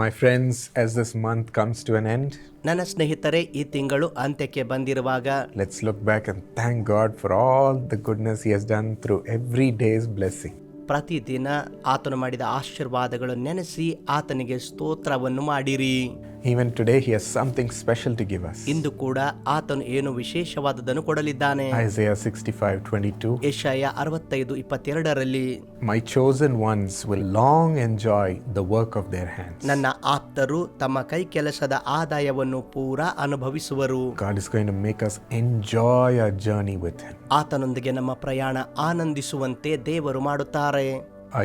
My friends as this month comes to an end ನನ್ನ ಸ್ನೇಹಿತರೆ ಈ ತಿಂಗಳು ಅಂತ್ಯಕ್ಕೆ ಬಂದಿರುವಾಗ let's look back and thank God for all the goodness he has done through every day's blessing ಪ್ರತಿದಿನ ಆತನು ಮಾಡಿದ ಆಶೀರ್ವಾದಗಳು ನೆನೆಸಿ ಆತನಿಗೆ ಸ್ತೋತ್ರವನ್ನು ಮಾಡಿರಿ. Even today he has something special to give us ಇಂದು ಕೂಡ ಆತನು ಏನು ವಿಶೇಷವಾದದನ್ನು ಕೊಡಲಿದ್ದಾನೆ. ಐಸಾಯಾ 65:22 ಯೆಶಾಯಾ 65:22 ರಲ್ಲಿ my chosen ones will long enjoy the work of their hands ನನ್ನ ಆಪ್ತರು ತಮ್ಮ ಕೈ ಕೆಲಸದ ಆದಾಯವನ್ನು ಪೂರ ಅನುಭವಿಸುವರು. God is going to make us enjoy a journey with him ಆತನೊಂದಿಗೆ ನಮ್ಮ ಪ್ರಯಾಣ ಆನಂದಿಸುವಂತೆ ದೇವರು ಮಾಡುತ್ತಾರೆ.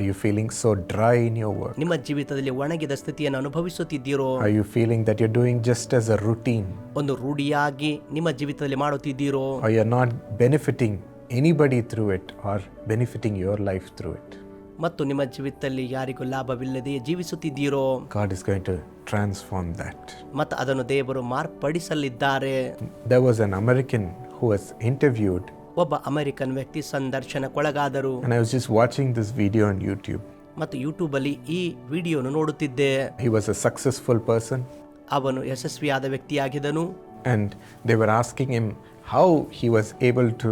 You feeling so dry in your work ನಿಮ್ಮ ಜೀವಿತದಲ್ಲಿ ಒಣಗಿದ ಸ್ಥಿತಿಯನ್ನು ಅನುಭವಿಸುತ್ತಿದ್ದೀರೋ? I you feeling that you doing just as a routine ಒಂದು ರೂಢಿಯಾಗಿ ನಿಮ್ಮ ಜೀವಿತದಲ್ಲಿ ಮಾಡುತ್ತಿದ್ದೀರೋ? I are not benefiting anybody through it are benefiting your life through it ಮತ್ತು ನಿಮ್ಮ ಜೀವಿತದಲ್ಲಿ ಯಾರಿಗೂ ಲಾಭವಿಲ್ಲದೆ ಜೀವಿಸುತ್ತಿದ್ದೀರೋ? God is going to transform that ಮತ್ತು ಅದನ್ನು ದೇವರು ಮಾರ್ಪಡಿಸಲಿದ್ದಾರೆ. There was an American who has interviewed ಒಬ್ಬ ಅಮೆರಿಕನ್ ವ್ಯಕ್ತಿ ಸಂದರ್ಶನಕ್ಕೊಳಗಾದರು. ದಿಸ್ ವಿಡಿಯೋ ಯೂಟ್ಯೂಬ್ ಮತ್ತು ಯೂಟ್ಯೂಬ್ ಅಲ್ಲಿ ಈ ವಿಡಿಯೋನು ನೋಡುತ್ತಿದ್ದೆ. He was a successful person ಅವನು ಯಶಸ್ವಿಯಾದ ವ್ಯಕ್ತಿಯಾಗಿದನು and they were asking him how he was able to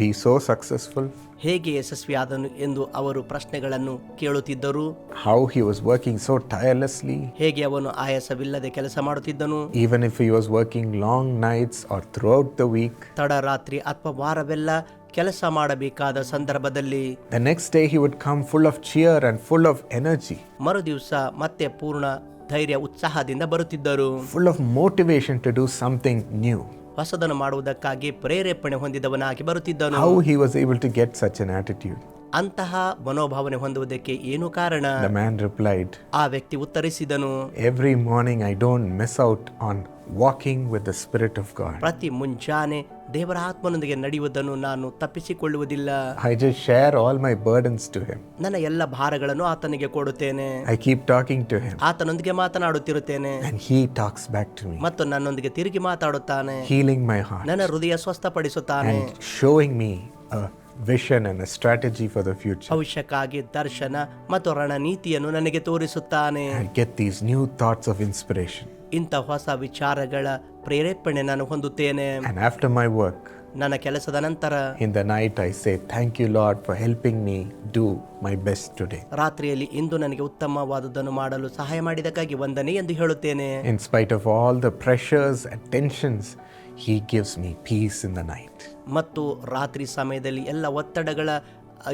be so successful ಹೇಗೆ ಯಶಸ್ವಿಯಾದನು ಎಂದು ಅವರು ಪ್ರಶ್ನೆಗಳನ್ನು ಕೇಳುತ್ತಿದ್ದರು. How he was working so tirelessly, ಹೇಗೆ ಅವನು ಆಯಾಸವಿಲ್ಲದೆ ಕೆಲಸ ಮಾಡುತ್ತಿದ್ದನು. Even if he was working long nights or throughout the week. ತಡರಾತ್ರಿ ಅಥವಾ ವಾರವೆಲ್ಲ ಕೆಲಸ ಮಾಡಬೇಕಾದ ಸಂದರ್ಭದಲ್ಲಿ. The next day he would come full of cheer and full of energy ಮರುದಿವಸ ಮತ್ತೆ ಪೂರ್ಣ ಧೈರ್ಯ ಉತ್ಸಾಹದಿಂದ ಬರುತ್ತಿದ್ದರು. Full of motivation to do something new. ಹೊಸದನ್ನು ಮಾಡುವುದಕ್ಕಾಗಿ ಪ್ರೇರೇಪಣೆ ಹೊಂದಿದವನಾಗಿ ಬರುತ್ತಿದ್ದನು. How he to get such an attitude ಅಂತಹ ಮನೋಭಾವನೆ ಹೊಂದುವುದಕ್ಕೆ ಏನು ಕಾರಣ? ದ ರಿಪ್ಲೈಡ್ ಆ ವ್ಯಕ್ತಿ ಉತ್ತರಿಸಿದನು every morning I don't miss out on walking with the spirit of God ಪ್ರತಿ ಮುಂಚಾನೆ ದೇವರ ಆತ್ಮನೊಂದಿಗೆ ನಡೆಯುವುದನ್ನು ನಾನು ತಪ್ಪಿಸಿಕೊಳ್ಳುವುದಿಲ್ಲ I just share all my burdens to him. ನನ್ನ ಎಲ್ಲ ಭಾರಗಳನ್ನು ಆತನಿಗೆ ಕೊಡುತ್ತೇನೆ I keep talking to him, ಆತನೊಂದಿಗೆ ಮಾತನಾಡುತ್ತಿರುತ್ತೇನೆ and he talks back to me, ಮತ್ತು ನನ್ನೊಂದಿಗೆ ತಿರುಗಿ ಮಾತಾಡುತ್ತಾನೆ healing my heart ನನ್ನ ಹೃದಯ ಸ್ವಸ್ಥಪಡಿಸುತ್ತಾನೆ and showing me a vision and a strategy for the future. ಭವಿಷ್ಯಕ್ಕಾಗಿ ದರ್ಶನ ಮತ್ತು ರಣನೀತಿಯನ್ನು ನನಗೆ ತೋರಿಸುತ್ತಾನೆ I get these new thoughts of inspiration. ಇಂಥ ಹೊಸ ವಿಚಾರಗಳ ಪ್ರೇರೇಪಣೆ ನಾನು ಹೊಂದುತ್ತೇನೆ And after my work, ನನ್ನ ಕೆಲಸದ ನಂತರ in the night, I say, Thank you, Lord, for helping me do my best today. ರಾತ್ರಿಯಲ್ಲಿ ಇಂದು ನನಗೆ ಉತ್ತಮವಾದದ್ದನ್ನು ಮಾಡಲು ಸಹಾಯ ಮಾಡಿದಕ್ಕಾಗಿ ವಂದನೆ ಎಂದು ಹೇಳುತ್ತೇನೆ In spite of all the pressures and tensions, He gives me peace in the night. ಮತ್ತು ರಾತ್ರಿ ಸಮಯದಲ್ಲಿ ಎಲ್ಲ ಒತ್ತಡಗಳ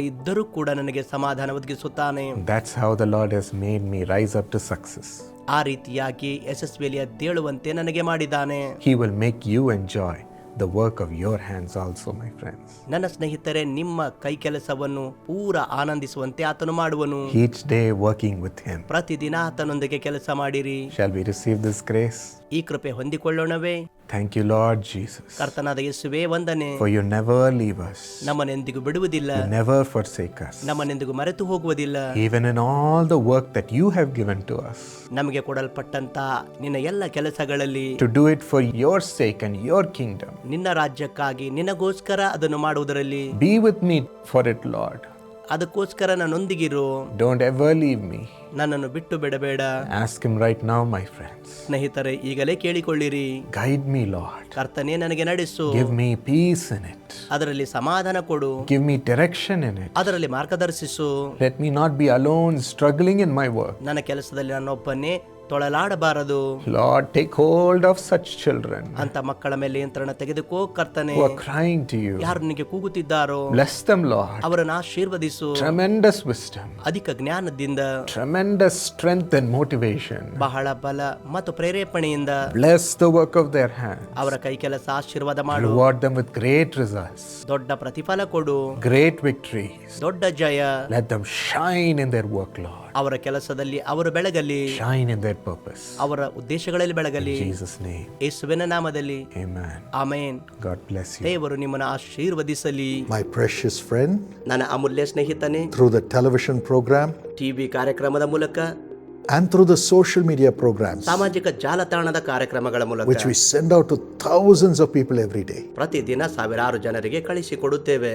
ಇದ್ದರೂ ಕೂಡ ನನಗೆ ಸಮಾಧಾನ ಒದಗಿಸುತ್ತಾನೆ That's how the Lord has made me rise up to success. ಆ ರೀತಿಯಾಗಿ ಯಶಸ್ವಿಯಲ್ಲಿ ಎದ್ದೇಳುವಂತೆ ನನಗೆ ಮಾಡಿದ್ದಾನೆ He will make you enjoy the work of your hands also, my friends. ನನ್ನ ಸ್ನೇಹಿತರೆ ನಿಮ್ಮ ಕೈ ಕೆಲಸವನ್ನು ಪೂರ ಆನಂದಿಸುವಂತೆ ಆತನು ಮಾಡುವನು Each day working with Him. ಪ್ರತಿದಿನ ಆತನೊಂದಿಗೆ ಕೆಲಸ ಮಾಡಿರಿ Shall we receive this grace? ಈ ಕೃಪೆ ಹೊಂದಿಕೊಳ್ಳೋಣವೇ Thank you, Lord Jesus, ಕರ್ತನಾದ ಯೇಸುವೇ ವಂದನೆ for you never leave us, ನಮ್ಮನೆಂದಿಗೂ ಬಿಡುವುದಿಲ್ಲ you never forsake us. ನಮ್ಮನೆಂದಿಗೂ ಮರೆತು ಹೋಗುವುದಿಲ್ಲ Even in all the work that you have given to us, ನಮಗೆ ಕೊಡಲ್ಪಟ್ಟಂತ ನಿನ್ನ ಎಲ್ಲ ಕೆಲಸಗಳಲ್ಲಿ to do it for your sake and your kingdom. ನಿನ್ನ ರಾಜ್ಯಕ್ಕಾಗಿ ನಿನಗೋಸ್ಕರ ಅದನ್ನು ಮಾಡುವುದರಲ್ಲಿ Be with me for it, Lord. ಅದಕ್ಕೋಸ್ಕರ ನನ್ನೊಂದಿಗಿರು Don't ever leave me. ನನ್ನನ್ನು ಬಿಟ್ಟು ಬಿಡಬೇಡ Ask Him right now, my friends. ಸ್ನೇಹಿತರೆ ಈಗಲೇ ಕೇಳಿಕೊಳ್ಳಿರಿ Guide me, Lord. ಕರ್ತನೆ ನನಗೆ ನಡೆಸು Give me peace in it. ಅದರಲ್ಲಿ ಸಮಾಧಾನ ಕೊಡು Give me direction in it. ಅದರಲ್ಲಿ ಮಾರ್ಗದರ್ಶಿಸು Let me not be alone, struggling in my work. ನನ್ನ ಕೆಲಸದಲ್ಲಿ ನನ್ನೊಬ್ಬನೇ ತೊಳಲಾಡಬಾರದು Lord, take hold of such children ಅಂತ ಮಕ್ಕಳ ಮೇಲೆ ನಿಯಂತ್ರಣ ತೆಗೆದುಕೋ ಕರ್ತನೆ who are crying to you. ಯಾರು ನಿನಗೆ ಕೂಗುತ್ತಿದ್ದಾರೋ Bless them, Lord. ಅವರನ್ನು ಆಶೀರ್ವದಿಸು Tremendous wisdom, ಅಧಿಕ ಜ್ಞಾನದಿಂದ tremendous strength and motivation. ಬಹಳ ಬಲ ಮತ್ತು ಪ್ರೇರೇಪಣೆಯಿಂದ Bless the work of their hands. ಅವರ ಕೈ ಕೆಲಸ ಆಶೀರ್ವಾದ ಮಾಡು Reward them with great results, ದೊಡ್ಡ ಪ್ರತಿಫಲ ಕೊಡು great victories. ದೊಡ್ಡ ಜಯ Let them shine in their work, Lord. ಅವರ ಕೆಲಸದಲ್ಲಿ ಅವರು ಬೆಳಗಲಿ Shine in their purpose. ಅವರ ಉದ್ದೇಶಗಳಲ್ಲಿ ಬೆಳಗಲಿ In Jesus' name, ಯೇಸುವಿನ ನಾಮದಲ್ಲಿ amen. Amen God bless you. ದೇವರು ನಿಮ್ಮನ್ನು ಆಶೀರ್ವದಿಸಲಿ My precious friend, ನನ್ನ ಅಮೂಲ್ಯ ಸ್ನೇಹಿತನೇ through the television program TV ಕಾರ್ಯಕ್ರಮದ ಮೂಲಕ and through the social media programs, ಸಾಮಾಜಿಕ ಜಾಲತಾಣದ ಕಾರ್ಯಕ್ರಮಗಳ ಮೂಲಕ which we send out to thousands of people every day. ಪ್ರತಿದಿನ ಸಾವಿರಾರು ಜನರಿಗೆ ಕಳಿಸಿಕೊಡುತ್ತೇವೆ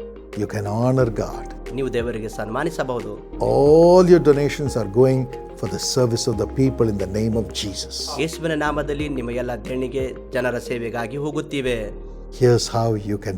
You can honor God. ನೀವು ದೇವರಿಗೆ ಸನ್ಮಾನಿಸಬಹುದು All your donations are going for the service of the people in the name of Jesus. ಯೇಸುವಿನ ನಾಮದಲ್ಲಿ ನಿಮ್ಮ ಎಲ್ಲ ದೇಣಿಗೆ ಜನರ ಸೇವೆಗಾಗಿ ಹೋಗುತ್ತಿವೆ Here's how you can